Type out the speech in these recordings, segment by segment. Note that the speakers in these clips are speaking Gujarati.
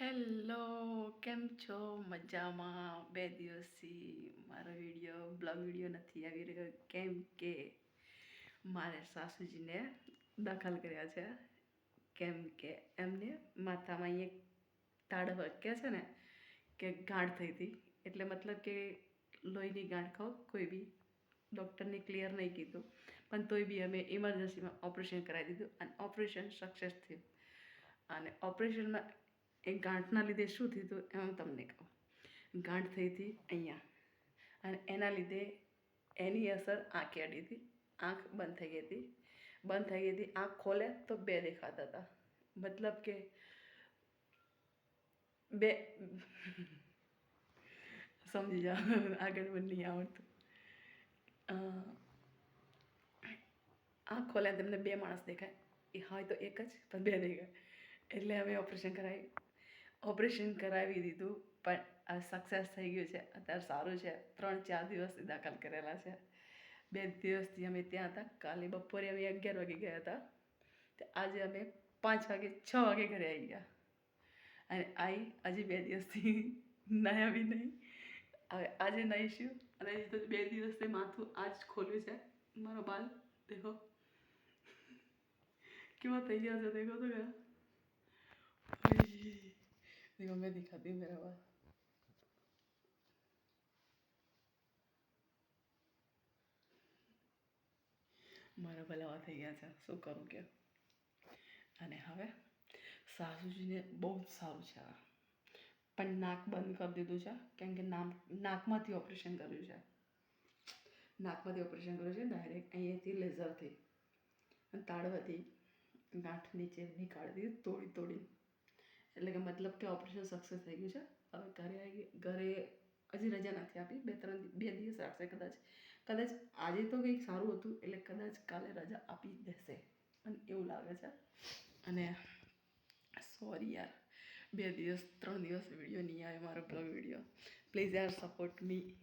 હેલો, કેમ છો? મજામાં. બે દિવસથી મારો વીડિયો, બ્લોગ વીડિયો નથી આવી રહ્યો. કેમ કે મારે સાસુજીને દાખલ કર્યા છે. કેમ કે એમને માથામાં અહીંયા તાડવ કે છે ને, કે ગાંઠ થઈ હતી. એટલે મતલબ કે લોહીની ગાંઠ ખાઓ, કોઈ બી ડૉક્ટરને ક્લિયર નહીં કીધું. પણ તોય બી અમે ઇમરજન્સીમાં ઓપરેશન કરાવી દીધું અને ઓપરેશન સક્સેસ થયું. અને ઓપરેશનમાં એ ગાંઠના લીધે શું થયું હતું એમ હું તમને કહું. ગાંઠ થઈ હતી અહીંયા. અને એના લીધે એની અસર આંખે અડી હતી. આંખ બંધ થઈ ગઈ હતી. બંધ થઈ ગઈ હતી. આંખ ખોલે તો બે દેખાતા હતા. મતલબ કે બે સમજી જાઓ. આગળ પણ નહીં આવડતું. આંખ ખોલે તમને બે માણસ દેખાય. એ હોય તો એક જ, પણ બે દેખાય. એટલે અમે ઓપરેશન કરાવી ઓપરેશન કરાવી દીધું, પણ આ સક્સેસ થઈ ગયું છે. અત્યારે સારું છે. ત્રણ ચાર દિવસથી દાખલ કરેલા છે. બે દિવસથી અમે ત્યાં હતા. કાલે બપોરે અમે અગિયાર વાગે ગયા હતા. તો આજે અમે પાંચ વાગે, છ વાગે ઘરે આવી ગયા. અને આવી હજી બે દિવસથી નહીં આવી, નહીં. હવે આજે નાહીશું અને હજી તો બે દિવસથી માથું આજ ખોલ્યું છે. મારો બાલ, દેખો. કેવા થઈ ગયા છે, દેખો તો ખરા देखो मैं दिखाती हूँ मेरा बाल મારા ભલાવા થઈ ગયા છે શું કરું કે અને હવે સાસુજીને બહુ જ સારું છે આ પણ નાક બંધ કરી દીધું છે કેમ કે નામ નાકમાંથી ઓપરેશન કર્યું છે નાકમાંથી ઓપરેશન કર્યું છે ડાયરેક્ટ અહીંયાથી લેઝરથી અને તાળવાથી ગાંઠ નીચે નીકાળી દીધી તોડી તોડી એટલે કે મતલબ કે ઓપરેશન સક્સેસ થઈ ગયું છે. હવે ઘરે આવી ઘરે હજી રજા નથી આપી. બે, ત્રણ બે દિવસ રાખશે કદાચ. કદાચ આજે તો કંઈક સારું હતું, એટલે કદાચ કાલે રજા આપી દેશે. અને એવું લાગે છે. અને સોરી યાર. બે દિવસ, ત્રણ દિવસ વીડિયો નહીં આવે, મારો બ્લોગ વીડિયો પ્લીઝ યાર સપોર્ટ મી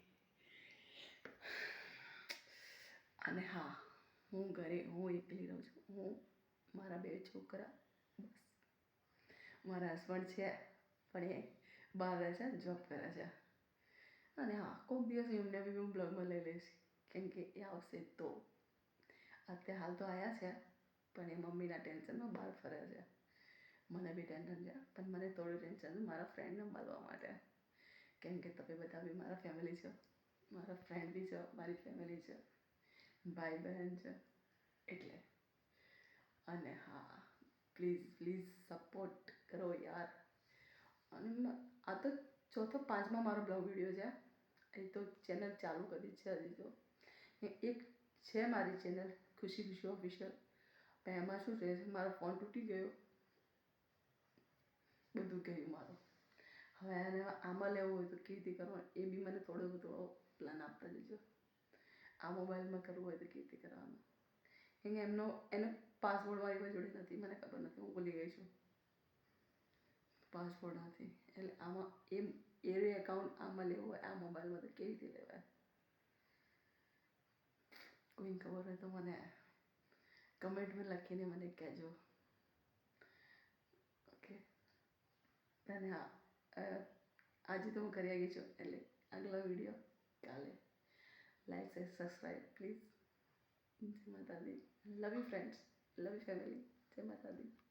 અને હા, હું ઘરે, હું એકલી રહું છું. હું, મારા બે છોકરા, બસ. મારા હસબન્ડ છે, પણ એ બહાર રહે છે જોબ કરે છે. અને હા કોઈક દિવસ એમને બી હું બ્લોગમાં લઈ લઈશ. કેમ કે એ આવશે તો. અત્યારે હાલ તો આવ્યા છે, પણ એ મમ્મીના ટેન્શનમાં બહાર ફરે છે. મને બી ટેન્શન છે, પણ મને થોડું ટેન્શન મારા ફ્રેન્ડને મળવા માટે. કેમ કે તમે બધા બી મારા ફેમિલી છો. મારા ફ્રેન્ડ બી છો, મારી ફેમિલી છે. ભાઈ બહેન છે, એટલે. અને હા પ્લીઝ પ્લીઝ સપોર્ટ કરો યાર. અને આ તો ચોથો પાંચમા મારો બ્લોગ વીડિયો છે. એ તો ચેનલ ચાલુ કરી છે હજી તો. એક છે મારી ચેનલ, ખુશી ખુશી ઓફિશિયલ. પણ એમાં શું છે, મારો ફોન તૂટી ગયો. બધું ગયું મારું. હવે એને આમાં લેવું હોય તો કેવી રીતે કરવાનું એ બી મને થોડો બધો પ્લાન આપતા જજો. આ મોબાઈલમાં કરવું હોય તો કેવી રીતે કરવાનું? કેમ એમનો, એનો પાસવર્ડ મારી કોઈ જોડે નથી, મને ખબર નથી, હું ભૂલી ગઈ છું. પાસપોર્ટ નથી એટલે આમાં એમ, એ એકાઉન્ટ આમાં લેવું હોય, આ મોબાઈલમાં તો કેવી રીતે લેવાય? કોઈને ખબર હોય તો મને કમેન્ટમાં લખીને મને કહેજો. ઓકે અને હા આજે તો હું કરી આવી છું, એટલે આગલો વીડિયો કાલે. લાઈક શેર સબસ્ક્રાઈબ પ્લીઝ જય માતાજી. Love you friends love you family જય માતાજી